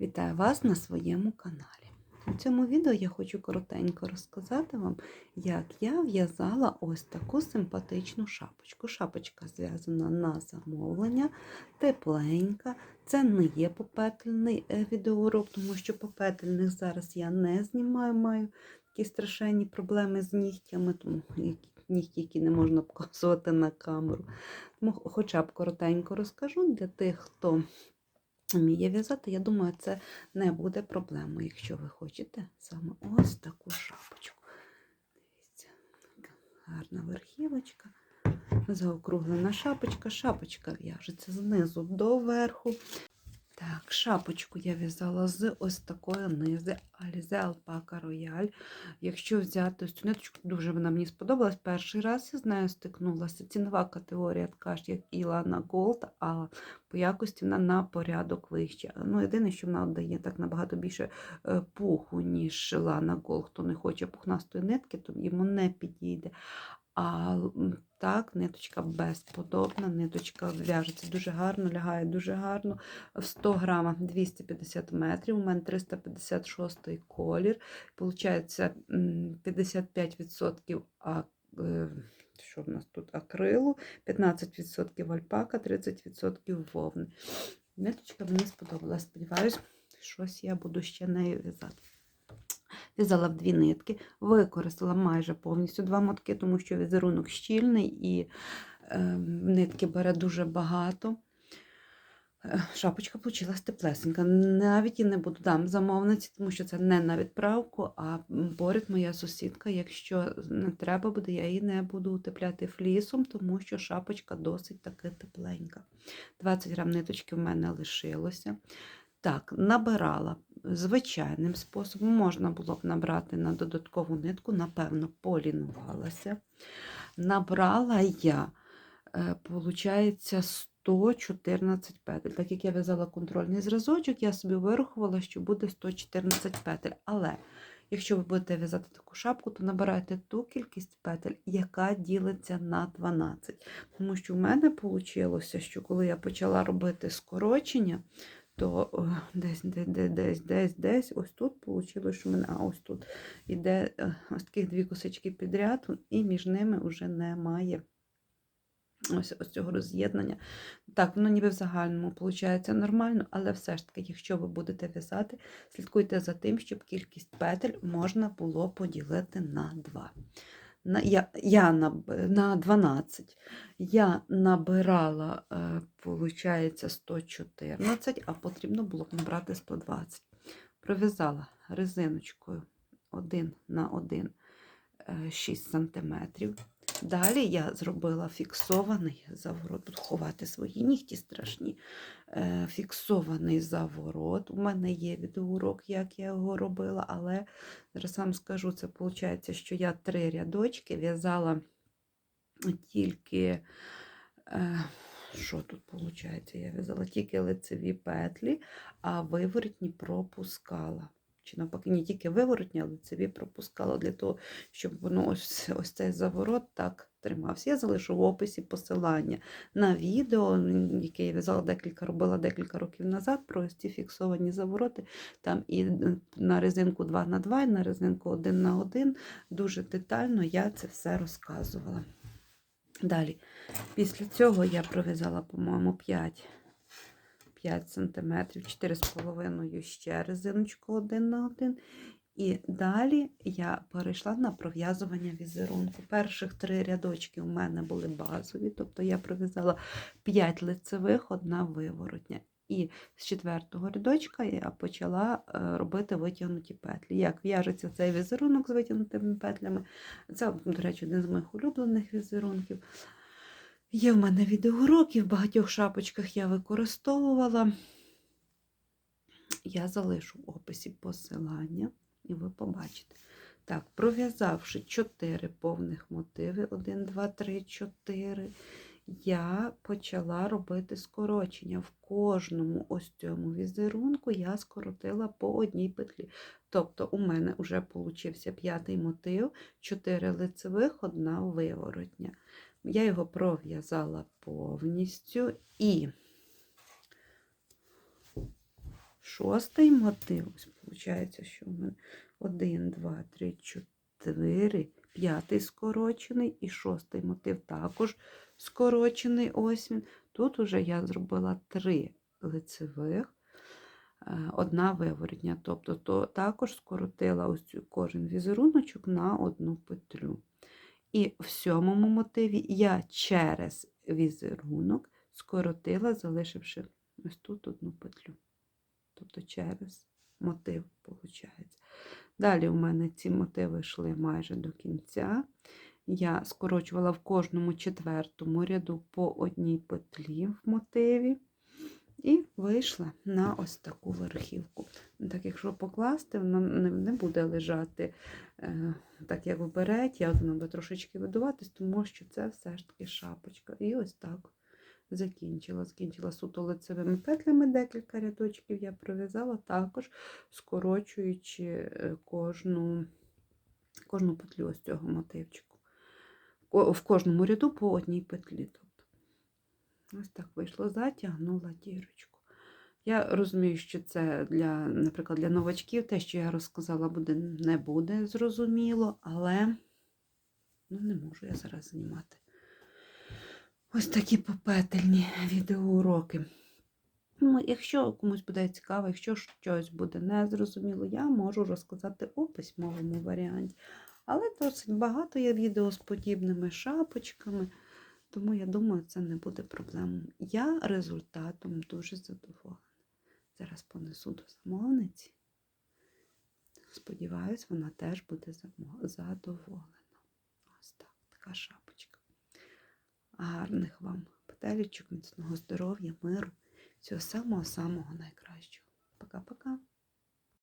Вітаю вас на своєму каналі. У цьому відео я хочу коротенько розказати вам, як я в'язала ось таку симпатичну шапочку. Шапочка зв'язана на замовлення, тепленька. Це не є попетельний е, відеоурок, тому що попетельних зараз я не знімаю, маю такі страшенні проблеми з нігтями, тому нігті, які не можна показувати на камеру. Тому хоча б коротенько розкажу для тих, хто вміє в'язати, я думаю, це не буде проблемою, якщо ви хочете саме ось таку шапочку. Дивіться, гарна верхівочка, заокруглена шапочка. Шапочка в'яжеться знизу до верху. Так, шапочку я в'язала з ось такої низи Alize Alpaca Royal. Якщо взяти ось цю ниточку, дуже вона мені сподобалась. Перший раз я з нею стикнулася. Цінова категорія така ж, як і Lana Gold, а по якості вона на порядок вища. Ну, єдине, що вона дає так набагато більше е, пуху, ніж Lana Gold. Хто не хоче пухнастої нитки, то йому не підійде. А так, ниточка безподобна, ниточка в'яжеться дуже гарно, лягає дуже гарно. В 100 грамах 250 метрів, у мене 356 колір. Получається 55% а, е, що в нас тут акрилу, 15% альпака, 30% вовни. Ниточка мені сподобалась. Сподіваюсь, щось я буду ще нею в'язати. В'язала в дві нитки, використала майже повністю два мотки, тому що візерунок щільний і е, нитки бере дуже багато. Е, Шапочка вийшла теплесенька. Навіть і не буду дам замовниці, тому що це не на відправку, а поряд моя сусідка. Якщо не треба буде, я її не буду утепляти флісом, тому що шапочка досить таки тепленька. 20 грам ниточки в мене лишилося. Так, набирала звичайним способом. Можна було б набрати на додаткову нитку, напевно, полінувалася. Набрала я, е, получається, 114 петель. Так як я в'язала контрольний зразочок, я собі вирахувала, що буде 114 петель. Але якщо ви будете в'язати таку шапку, то набирайте ту кількість петель, яка ділиться на 12. Тому що в мене вийшло, що коли я почала робити скорочення, то десь, десь, десь, десь, десь, десь, ось тут вийшло, що мене, а ось тут іде е, ось таких дві косички підряд, і між ними вже немає ось, ось цього роз'єднання. Так, воно ніби в загальному виходить нормально, але все ж таки, якщо ви будете в'язати, слідкуйте за тим, щоб кількість петель можна було поділити на 2. Я, я на, на 12. Я набирала, виходить, 114, а потрібно було набрати 120. Пров'язала резиночкою 1 на 1 е, 6 см. Далі я зробила фіксований заворот, буду ховати свої нігті страшні. Е, Фіксований заворот. У мене є відеоурок, як я його робила, але зараз вам скажу, це виходить, що я три рядочки в'язала тільки. е, Що тут виходить? Я в'язала тільки лицеві петлі, а виворотні пропускала. Чи навпаки, не тільки виворотні, а лицеві пропускала для того, щоб воно ось, ось цей заворот так тримався. Я залишу в описі посилання на відео, яке я в'язала декілька, робила декілька років назад, про ці фіксовані завороти. Там і на резинку 2 на 2 і на резинку 1 на 1 Дуже детально я це все розказувала. Далі, після цього я пров'язала, по-моєму, 5 5 см, 4,5 ще резиночку 1 на 1. І далі я перейшла на пров'язування візерунку. Перших три рядочки у мене були базові, тобто я пров'язала 5 лицевих, одна виворотня. І з четвертого рядочка я почала е, робити витягнуті петлі. Як в'яжеться цей візерунок з витягнутими петлями, це, до речі, один з моїх улюблених візерунків. Є в мене відеоуроки, в багатьох шапочках я використовувала. Я залишу в описі посилання, і ви побачите. Так, пров'язавши 4 повних мотиви, 1, 2, 3, 4, я почала робити скорочення. В кожному ось цьому візерунку я скоротила по одній петлі. Тобто, у мене вже получився п'ятий мотив, 4 лицевих, одна виворотня. Я його пров'язала повністю і шостий мотив. Ось виходить, що мене 1, 2, 3, 4, п'ятий скорочений і шостий мотив також скорочений. Ось він. Тут уже я зробила три лицевих, е, одна виворотня. Тобто то також скоротила ось цю кожен візеруночок на одну петлю. І в сьомому мотиві я через візерунок скоротила, залишивши ось тут одну петлю. Тобто через мотив, виходить. Далі у мене ці мотиви йшли майже до кінця. Я скорочувала в кожному четвертому ряду по одній петлі в мотиві. І вийшла на ось таку верхівку. Так, якщо покласти, вона не, буде лежати е, так, як в береті, а вона буде трошечки видуватись, тому що це все ж таки шапочка. І ось так закінчила. Закінчила суто лицевими петлями декілька рядочків я пров'язала, також скорочуючи е, кожну, кожну петлю ось цього мотивчику. В кожному ряду по одній петлі. Тобто. Ось так вийшло, затягнула дірочку. Я розумію, що це для, наприклад, для новачків, те, що я розказала, буде, не буде зрозуміло, але ну, не можу я зараз знімати. Ось такі попетельні відеоуроки. Ну, якщо комусь буде цікаво, якщо щось буде незрозуміло, я можу розказати у письмовому варіанті. Але досить багато є відео з подібними шапочками, тому я думаю, це не буде проблемою. Я результатом дуже задоволена. Зараз понесу до замовниці. Сподіваюсь, вона теж буде задоволена. Ось так, така шапочка. Гарних вам петелічок, міцного здоров'я, миру, всього самого-самого найкращого.